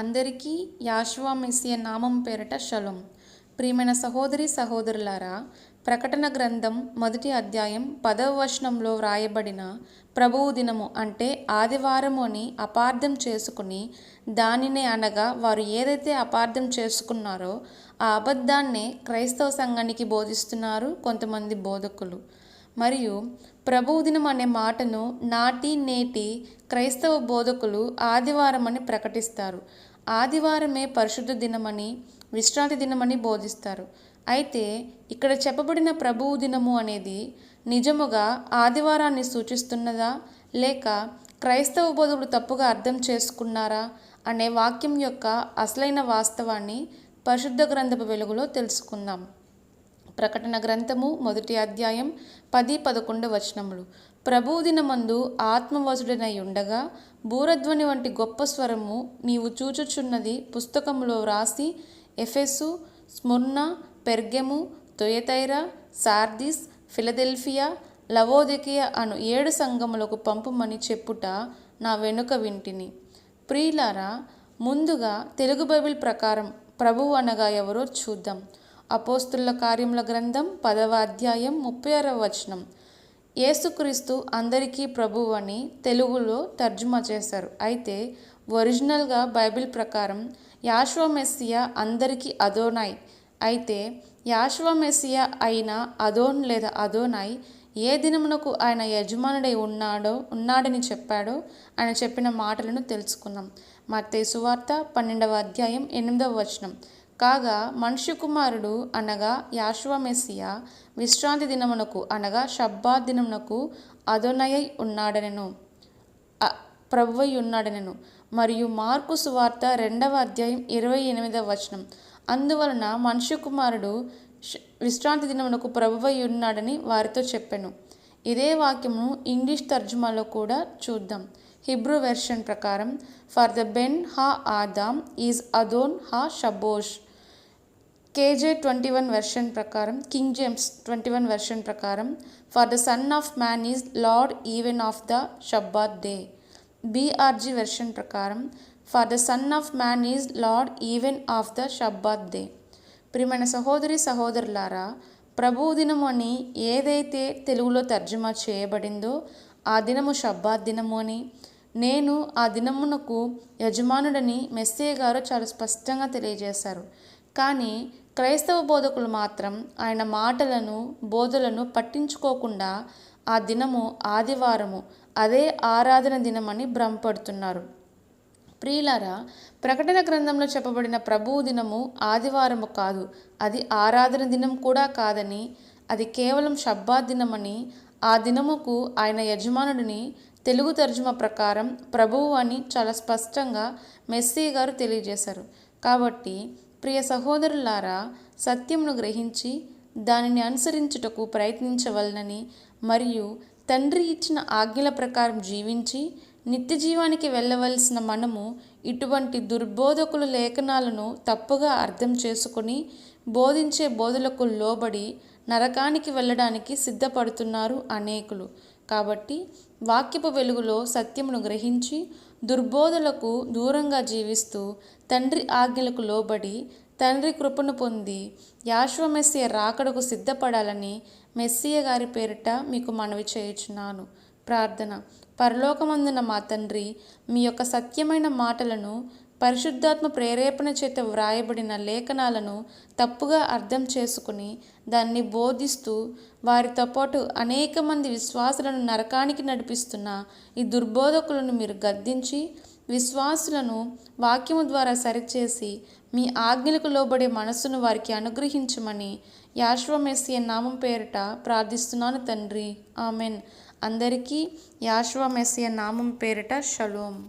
అందరికీ యాషువా మెస్సియ నామం పేరట షలోం. ప్రియమైన సహోదరి సహోదరులారా ప్రకటన గ్రంథం మొదటి అధ్యాయం పదవ వచనంలో వ్రాయబడిన ప్రభువు దినము అంటే ఆదివారము అని అపార్థం చేసుకుని దానినే అనగా వారు ఏదైతే అపార్థం చేసుకున్నారో ఆ అబద్ధాన్నే క్రైస్తవ సంఘానికి బోధిస్తున్నారు కొంతమంది బోధకులు. మరియు ప్రభువుదినం అనే మాటను నాటి నేటి క్రైస్తవ బోధకులు ఆదివారం అని ప్రకటిస్తారు. ఆదివారమే పరిశుద్ధ దినమని విశ్రాంతి దినమని బోధిస్తారు. అయితే ఇక్కడ చెప్పబడిన ప్రభువు దినము అనేది నిజముగా ఆదివారాన్ని సూచిస్తున్నదా? లేక క్రైస్తవ బోధకులు తప్పుగా అర్థం చేసుకున్నారా? అనే వాక్యం యొక్క అసలైన వాస్తవాన్ని పరిశుద్ధ గ్రంథపు వెలుగులో తెలుసుకుందాం. ప్రకటన గ్రంథము మొదటి అధ్యాయం పది పదకొండు వచనములు. ప్రభువు దినమందు ఆత్మవసుడనై ఉండగా బూరధ్వని వంటి గొప్ప స్వరము నీవు చూచుచున్నది పుస్తకములో వ్రాసి Ephesus Smyrna Pergamum Thyatira Sardis Philadelphia Laodicea అను ఏడు సంఘములకు పంపమని చెప్పుట నా వెనుక వింటిని. ప్రియులారా ముందుగా తెలుగు బైబిల్ ప్రకారం ప్రభువు అనగా ఎవరో చూద్దాం. అపోస్తుల కార్యముల గ్రంథం పదవ అధ్యాయం ముప్పై ఆరవ వచనం. యేసుక్రీస్తు అందరికీ ప్రభువు అని తెలుగులో తర్జుమా చేశారు. అయితే ఒరిజినల్గా బైబిల్ ప్రకారం యాశ్వ మెస్సియా అందరికీ అదోనాయ్ అయితే యాశ్వ మెస్సియా అయిన అదోన్ లేదా అదోనాయ్ ఏ దినమునకు ఆయన యజమానుడై ఉన్నాడో ఉన్నాడని చెప్పాడో ఆయన చెప్పిన మాటలను తెలుసుకున్నాం మత్తయి సువార్త పన్నెండవ అధ్యాయం ఎనిమిదవ వచనం. కాగా మనుష్య కుమారుడు అనగా యాశ్వమెస్సియ విశ్రాంతి దినమునకు అనగా షబ్బా దినమునకు అదోనయై ఉన్నాడనెను. ప్రభువై ఉన్నాడనెను. మరియు మార్కు సువార్త రెండవ అధ్యాయం ఇరవై ఎనిమిదవ వచనం. అందువలన మనుష్య కుమారుడు విశ్రాంతి దినమునకు ప్రభువై ఉన్నాడని వారితో చెప్పాను. ఇదే వాక్యము ఇంగ్లీష్ తర్జుమాలో కూడా చూద్దాం. హిబ్రూ వెర్షన్ ప్రకారం ఫర్ ద బెన్ హా ఆదామ్ ఈజ్ అదోన్ హా షబోష్ కేజే ట్వంటీ వన్ వెర్షన్ ప్రకారం King James twenty one version ప్రకారం for the son of man is lord even of the Sabbath day. BRG version ప్రకారం for the son of man is lord even of the Sabbath day. ప్రియమైన సహోదరి సహోదరులారా ప్రభువు దినము అని ఏదైతే తెలుగులో తర్జుమా చేయబడిందో ఆ దినము షబ్బాత్ దినము అని నేను ఆ దినమునకు యజమానుడని మెస్సే గారు చాలా స్పష్టంగా తెలియజేశారు. కానీ క్రైస్తవ బోధకులు మాత్రం ఆయన మాటలను బోధలను పట్టించుకోకుండా ఆ దినము ఆదివారము అదే ఆరాధన దినమని భ్రమపడుతున్నారు. ప్రియులారా ప్రకటన గ్రంథంలో చెప్పబడిన ప్రభువు దినము ఆదివారము కాదు అది ఆరాధన దినం కూడా కాదని అది కేవలం షబ్బా దినమని ఆ దినముకు ఆయన యజమానుడిని తెలుగు తర్జుమా ప్రకారం ప్రభువు అని చాలా స్పష్టంగా మెస్సీ గారు తెలియజేశారు. కాబట్టి ప్రియ సహోదరులారా సత్యమును గ్రహించి దానిని అనుసరించుటకు ప్రయత్నించవలనని మరియు తండ్రి ఇచ్చిన ఆజ్ఞల ప్రకారం జీవించి నిత్య జీవానికి వెళ్ళవలసిన మనము ఇటువంటి దుర్బోధకుల లేఖనాలను తప్పుగా అర్థం చేసుకుని బోధించే బోధలకు లోబడి నరకానికి వెళ్ళడానికి సిద్ధపడుతున్నారు అనేకులు. కాబట్టి వాక్యపు వెలుగులో సత్యమును గ్రహించి దుర్బోధలకు దూరంగా జీవిస్తూ తండ్రి ఆజ్ఞలకు లోబడి తండ్రి కృపను పొంది యాశ్వ మెస్సియ రాకడకు సిద్ధపడాలని మెస్సియ గారి పేరిట మీకు మనవి చేయుచున్నాను. ప్రార్థన. పరలోకమందున మా తండ్రి మీ యొక్క సత్యమైన మాటలను పరిశుద్ధాత్మ ప్రేరేపణ చేత వ్రాయబడిన లేఖనాలను తప్పుగా అర్థం చేసుకుని దాన్ని బోధిస్తూ వారితో పాటు అనేక మంది విశ్వాసులను నరకానికి నడిపిస్తున్న ఈ దుర్బోధకులను మీరు గద్దించి విశ్వాసులను వాక్యము ద్వారా సరిచేసి మీ ఆజ్ఞలకు లోబడే మనస్సును వారికి అనుగ్రహించమని యాశ్వమెస్సియ నామం పేరిట ప్రార్థిస్తున్నాను తండ్రి. ఆమెన్. అందరికీ యాశ్వమెస్సియ నామం పేరిట షలోం.